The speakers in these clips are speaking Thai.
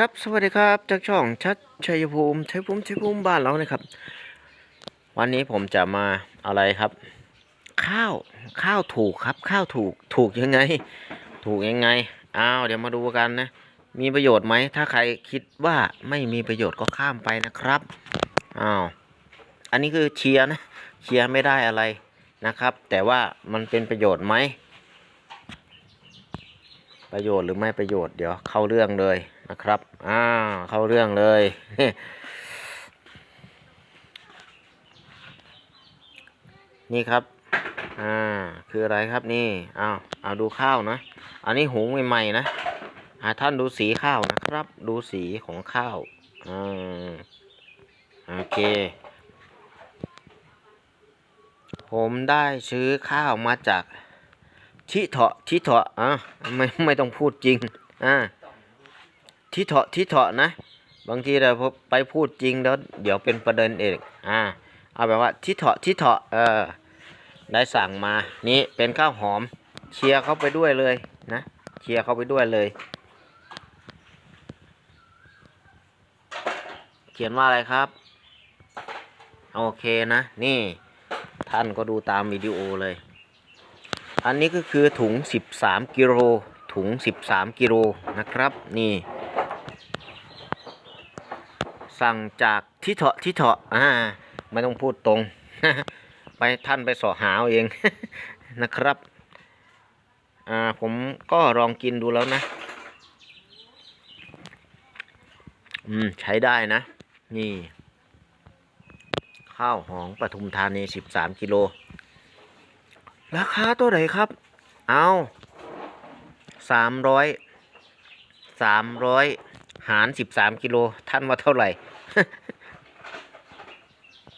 ครับสวัสดีครับจากช่องชัดชัยภูมิชัยภูมิชัยภูมิบ้านเราเลยครับ วันนี้ผมจะมาอะไรครับ ข้าวข้าวถูกครับ ข้าวถูกถูกยังไง ถูกยังไงอ้าวเดี๋ยวมาดูกันนะ มีประโยชน์ไหมถ้าใครคิดว่าไม่มีประโยชน์ก็ข้ามไปนะครับอ้าวอันนี้คือเชียร์นะเชียร์ไม่ได้อะไรนะครับ แต่ว่ามันเป็นประโยชน์ไหมประโยชน์หรือไม่ประโยชน์เดี๋ยวเข้าเรื่องเลย นะครับอ่าเข้าเรื่องเลยนี่ครับ อ่า คืออะไรครับนี่ เอาเอาดูข้าวนะ อันนี้หุงใหม่ๆนะอาท่านดูสีข้าวนะครับ ดูสีของข้าว อ่า โอเค ผมได้ซื้อข้าวมาจาก ทิเถาะทิเถาะอะไม่ ไม่ต้องพูดจริง อ่า ทิเถาะทิเถาะนะ บางทีเราไปพูดจริงแล้วเดี๋ยวเป็นประเด็นเองอ่าเอาแบบว่าทิเถาะทิเถาะเออได้สั่งมานี่เป็นข้าวหอมเชียร์เข้าไปด้วยเลยนะเชียร์เข้าไปด้วยเลย เขียนว่าอะไรครับ โอเคนะ นี่ท่านก็ดูตามวิดีโอเลย อันนี้ก็คือถุง 13 กิโลถุง 13 กิโลนะครับ นี่ สั่งจากที่เถาะที่เถาะอ่าไม่ต้องพูดตรง ไปท่านไปสอหาเอาเองนะครับอ่าผมก็ลองกินดูแล้วนะ อืม ใช้ได้นะ นี่ ข้าวหอมปทุมธานี13กิโล ราคาตัวไหนครับ เอาสามร้อยสามร้อย หารสิบสามกิโลท่านว่าเท่าไหร่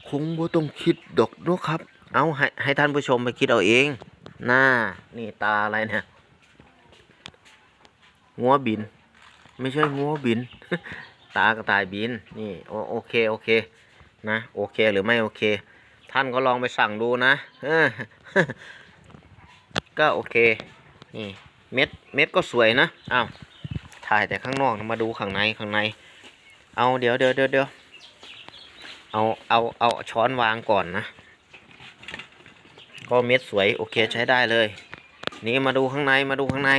คงบ่ต้องคิดดอกนะครับ เอาให้ให้ท่านผู้ชมไปคิดเอาเองหน่านี่ตาอะไรเนี่ยงัวบิน ไม่ใช่งัวบิน ตากระต่ายบิน นี่โอโอเคโอเค นะ โอเคหรือไม่โอเค ท่านก็ลองไปสั่งดูนะก็โอเค นี่ เม็ด เม็ดก็สวยนะ อ้าว ถ่ายแต่ข้างนอกมาดูข้างในข้างใน เอาเดี๋ยวเดี๋ยวเดี๋ยวเดี๋ยวเอาเอาเอาช้อนวางก่อนนะ ก็เม็ดสวยโอเคใช้ได้เลย นี่มาดูข้างในมาดูข้างใน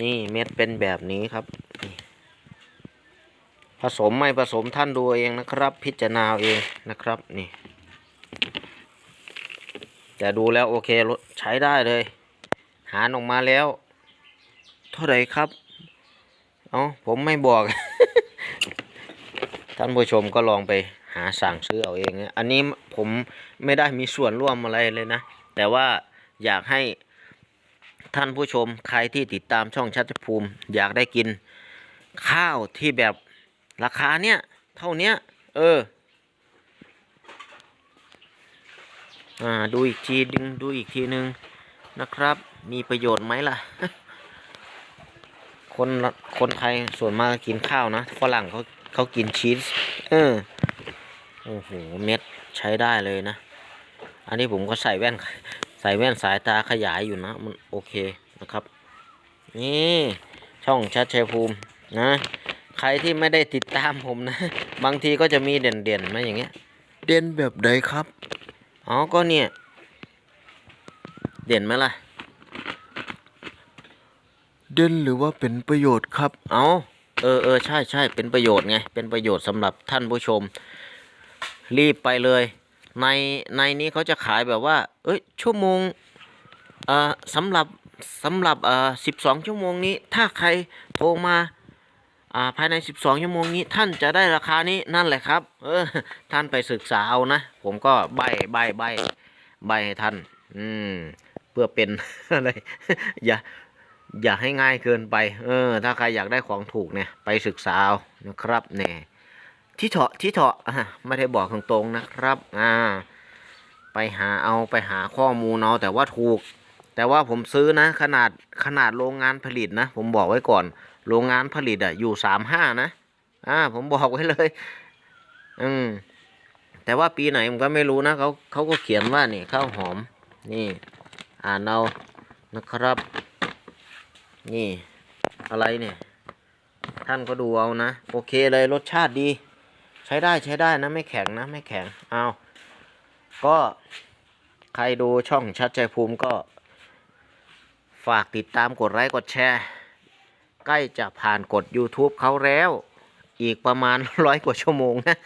นี่เม็ดเป็นแบบนี้ครับ ผสมไม่ผสมท่านดูเองนะครับ พิจารณาเอาเองนะครับนี่แต่ดูแล้วโอเครถใช้ได้เลย หารออกมาแล้ว เท่าไหร่ครับ เอาผมไม่บอก ท่านผู้ชมก็ลองไปหาสั่งซื้อเอาเองนะอันนี้ผมไม่ได้มีส่วนร่วมอะไรเลยนะ แต่ว่าอยากให้ท่านผู้ชมใครที่ติดตามช่องชัดภูมิ อยากได้กินข้าวที่แบบราคาเนี้ยเท่าเนี้ย เออ อ่า ดูอีกทีดึงดูอีกทีหนึ่งนะครับ มีประโยชน์ไหมล่ะ คนละคนไทยส่วนมากก็กินข้าวนะฝรั่งเขาเขากินชีสเออโอ้โหเม็ดใช้ได้เลยนะ อันนี้ผมก็ใส่แว่น ใส่แว่นสายตาขยายอยู่นะ มันโอเคนะครับ นี่ช่องชัดชัยภูมินะ ใครที่ไม่ได้ติดตามผมนะ บางทีก็จะมีเด่นๆมาอย่างเงี้ย เด่นแบบใดครับ อ๋อ ก็เนี่ย เด่นไหมล่ะเด่นหรือว่าเป็นประโยชน์ครับ เอาเออเออใช่ใช่เป็นประโยชน์ไง เป็นประโยชน์สำหรับท่านผู้ชม รีบไปเลย ในในนี้เขาจะขายแบบว่า เอ้ยชั่วโมงเอ่อสำหรับสำหรับเอ่อสิบสองชั่วโมงนี้ ถ้าใครโทรมาอ่าภายใน 12 ชั่วโมงนี้ท่านจะได้ราคานี้นั่นแหละครับ เออ ท่านไปศึกษาเอานะ ผมก็ใบใบใบใบให้ท่าน อืม เพื่อเป็นอะไร อย่า อย่าให้ง่ายเกินไป เออ ถ้าใครอยากได้ของถูกเนี่ย ไปศึกษาเอานะครับเนี่ยที่เถาะที่เถาะอะไม่ได้บอกตรงๆนะครับ อ่า ไปหาเอาไปหาข้อมูลเอาแต่ว่าถูก แต่ว่าผมซื้อนะ ขนาดขนาดโรงงานผลิตนะ ผมบอกไว้ก่อน โรงงานผลิตอะอยู่สามห้านะ อ่า ผมบอกไว้เลย อืม แต่ว่าปีไหนผมก็ไม่รู้นะเขาเขาก็เขียนว่านี่ข้าวหอม นี่ อ่านเอานะครับ นี่ อะไรเนี่ย ท่านก็ดูเอานะ โอเคเลยรสชาติดี ใช้ได้ใช้ได้นะไม่แข็งนะไม่แข็งเอาก็ใครดูช่องชัดใจภูมิก็ ฝากติดตามกดไลค์กดแชร์ ใกล้จะผ่านกด YouTube เขาแล้ว อีกประมาณร้อยกว่าชั่วโมงนะ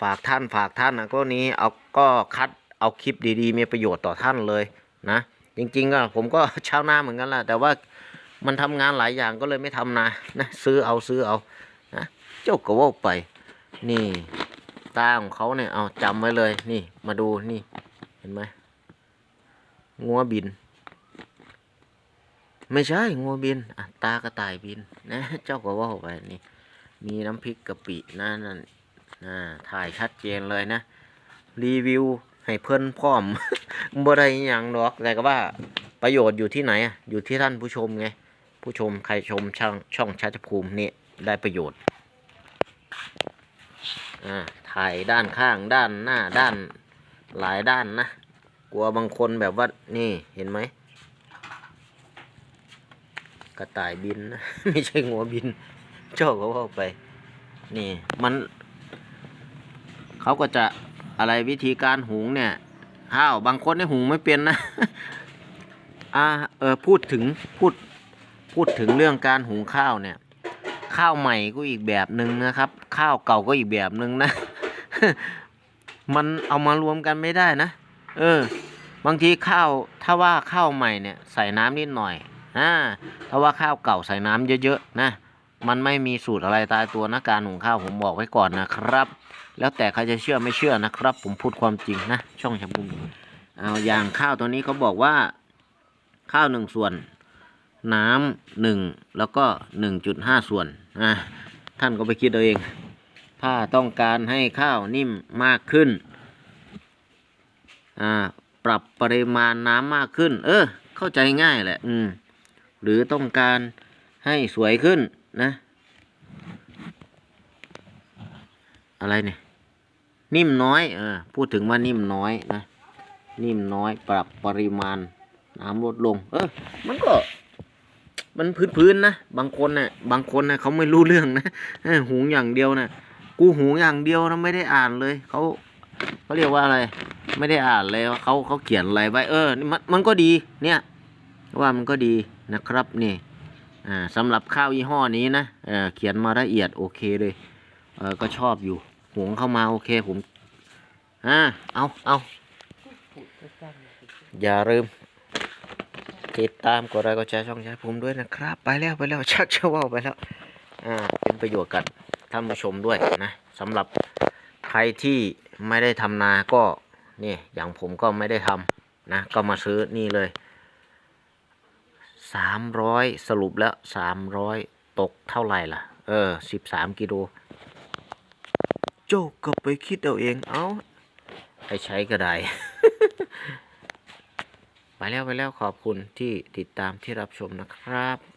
ฝากท่านฝากท่านนะก็นี้เอาก็คัดเอาคลิปดีๆ มีประโยชน์ต่อท่านเลยนะ จริงๆก็ผมก็ชาวนาเหมือนกันแหละแต่ว่า มันทำงานหลายอย่างก็เลยไม่ทำนานะซื้อเอาซื้อเอานะเจ้าก็ว่าไป นี่ตาของเขาเนี่ยเอาจำไว้เลยนี่ มาดูนี่ เห็นไหมงัวบิน ไม่ใช่งัวบินอะตากระต่ายบิน นะ เจ้าก็ว่าไปนี่ มีน้ำพริกกะปินะนั่นนะถ่ายชัดเจนเลยนะ รีวิวให้เพื่อนพร้อมบ่ได้อย่างดอกแต่ก็ว่าประโยชน์อยู่ที่ไหนอะอยู่ที่ท่านผู้ชมไง ผู้ชมใครชมช่องช่องชัชภูมินี่ได้ประโยชน์อ่าถ่ายด้านข้างด้านหน้าด้านหลายด้านนะ กลัวบางคนแบบว่านี่เห็นไหมกระต่ายบินนะ ไม่ใช่งัวบินเจ้าก็ว่าไป นี่มันเขาก็จะอะไรวิธีการหุงเนี่ยข้าวบางคนเนี่ยหุงไม่เป็นนะ อ่าเออพูดถึงพูด พูดถึงเรื่องการหุงข้าวเนี่ย ข้าวใหม่ก็อีกแบบหนึ่งนะครับ ข้าวเก่าก็อีกแบบหนึ่งนะ มันเอามารวมกันไม่ได้นะ เออ บางทีข้าวถ้าว่าข้าวใหม่เนี่ยใส่น้ำนิดหน่อยอ่าถ้าว่าข้าวเก่าใส่น้ำเยอะๆนะมันไม่มีสูตรอะไรตายตัวนะการหุงข้าวผมบอกไว้ก่อนนะครับ แล้วแต่ใครจะเชื่อไม่เชื่อนะครับ ผมพูดความจริงนะช่องชมพูเอาอย่างข้าวตัวนี้เขาบอกว่า ข้าวหนึ่งส่วน น้ำหนึ่งแล้วก็หนึ่งจุดห้าส่วนอะท่านก็ไปคิดเอาเอง ถ้าต้องการให้ข้าวนิ่มมากขึ้นอ่าปรับปริมาณน้ำมากขึ้น เออ เข้าใจง่ายแหละ อืม หรือต้องการให้สวยขึ้นนะ อะไรเนี่ย นิ่มน้อยเออพูดถึงว่านิ่มน้อยนะ นิ่มน้อยปรับปริมาณน้ำลดลง เออ มันก็ มันพื้นๆนะบางคนนะ่ะบางคนนะเขาไม่รู้เรื่องนะหูอย่างเดียวนะกูหูอย่างเดียวนะไม่ได้อ่านเลยเขาเขาเรียกว่าอะไร ไม่ได้อ่านเลยว่าเขาเขาเขียนอะไรไว้เออมันมันก็ดีเนี่ยว่ามันก็ดีนะครับนี่อ่าสำหรับข้าวยี่ห้อนี้นะเออเขียนมาละเอียดโอเคเลยเออก็ชอบอยู่หวงเข้ามาโอเคผมอ่าเอาเอาอย่าลืม ติดตามกดไลค์กดแชร์ช่องชายภูมิด้วยนะครับ ไปแล้วไปแล้วชักเชาว่าไปแล้วอ่าเป็นประโยชน์กับท่านผู้ชมด้วยนะสำหรับใครที่ไม่ได้ทำนาก็นี่อย่างผมก็ไม่ได้ทำนะก็มาซื้อนี่เลยสามร้อยสรุปแล้วสามร้อยตกเท่าไหร่ล่ะ เออสิบสามกิโลโจกก็ไปคิดเอาเองเอาให้ใช้ก็ได้ ไปแล้วไปแล้วขอบคุณที่ติดตามที่รับชมนะครับ